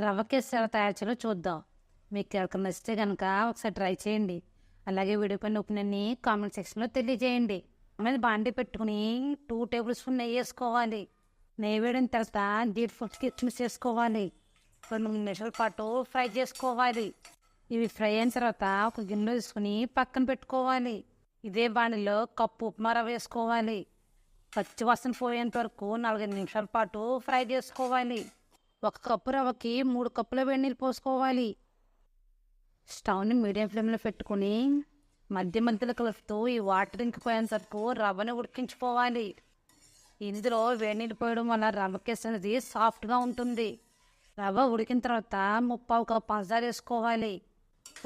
రవ్వ కేసరి ఎలా తయారు చేయాలో చూద్దాం. మీకు ఎవరికి నచ్చితే కనుక ఒకసారి ట్రై చేయండి. అలాగే వీడియో పైన ఒపీనియన్ని కామెంట్ సెక్షన్లో తెలియజేయండి. మీద బాండి పెట్టుకుని టూ టేబుల్ స్పూన్ నెయ్యి వేసుకోవాలి. నెయ్యి వేయడం తర్వాత డీప్ ఫుడ్ కిచ్మిస్ వేసుకోవాలి రెండు మూడు నిమిషాల పాటు ఫ్రై చేసుకోవాలి. ఇవి ఫ్రై అయిన తర్వాత ఒక గిన్నె తీసుకుని పక్కన పెట్టుకోవాలి. ఇదే బాండిలో కప్పు ఉప్మా రవ్వ వేసుకోవాలి. పచ్చి వాసన పోయేంత వరకు నలభై నిమిషాల పాటు ఫ్రై చేసుకోవాలి. ఒక కప్పు రవ్వకి మూడు కప్పుల వేడి నీళ్ళు పోసుకోవాలి. స్టవ్ని మీడియం ఫ్లేమ్లో పెట్టుకుని మధ్య మధ్యలో కలుపుతూ ఈ వాటర్ ఇంకిపోయేంత వరకు రవ్వని ఉడికించుకోవాలి. ఇందులో వేడి నీళ్ళు పోయడం వల్ల రవ్వ కేసు అనేది సాఫ్ట్గా ఉంటుంది. రవ్వ ఉడికిన తర్వాత ముప్పావు కప్పు పంచదార వేసుకోవాలి.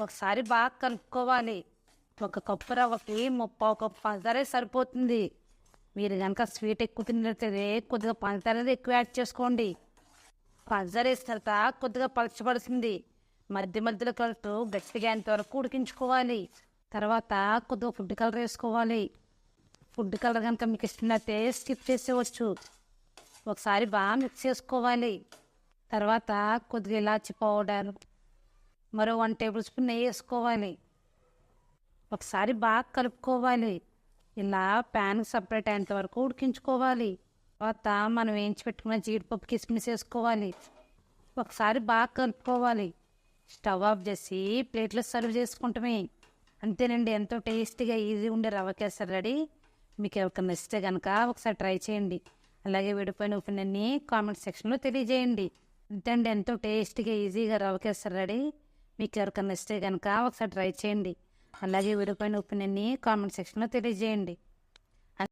ఒకసారి బాగా కలుపుకోవాలి. ఒక కప్పు రవ్వకి ముప్పావు కప్పు పంచదారే సరిపోతుంది. మీరు కనుక స్వీట్ ఎక్కువ తిన్నట్లయితే కొద్దిగా పంచదార అనేది ఎక్కువ యాడ్ చేసుకోండి. పంచదార వేసిన తర్వాత కొద్దిగా పలచబడుతుంది. మధ్య మధ్యలో కలుపుతూ గట్టిగా అంతవరకు ఉడికించుకోవాలి. తర్వాత కొద్దిగా ఫుడ్ కలర్ వేసుకోవాలి. ఫుడ్ కలర్ కనుక మీకు ఇష్టమైతే స్కిప్ చేసేవచ్చు ఒకసారి బాగా మిక్స్ చేసుకోవాలి. తర్వాత కొద్దిగా ఇలాచి పౌడర్ మరో వన్ టేబుల్ స్పూన్ నెయ్యి వేసుకోవాలి. ఒకసారి బాగా కలుపుకోవాలి. ఇలా ప్యాన్ సపరేట్ అయ్యేంత వరకు ఉడికించుకోవాలి. తర్వాత మనం వేయించి పెట్టుకున్న జీడిపప్పు కిస్మిస్ వేసుకోవాలి. ఒకసారి బాగా కలుపుకోవాలి. స్టవ్ ఆఫ్ చేసి ప్లేట్లో సర్వ్ చేసుకుంటామే. అంతేనండి ఎంతో టేస్టీగా ఈజీ ఉండే రవ్వ కేసరి రెడీ. మీకు ఎవరికైనా నచ్చితే కనుక ఒకసారి ట్రై చేయండి. అలాగే విడిపోయిన ఒపీనియన్ని కామెంట్ సెక్షన్లో తెలియజేయండి. అంతేండి ఎంతో టేస్టీగా ఈజీగా రవ్వ కేసరి రెడీ. మీకు ఎవరికైనా నచ్చితే కనుక ఒకసారి ట్రై చేయండి. అలాగే విడిపోయిన ఒపీనియన్ని కామెంట్ సెక్షన్లో తెలియజేయండి.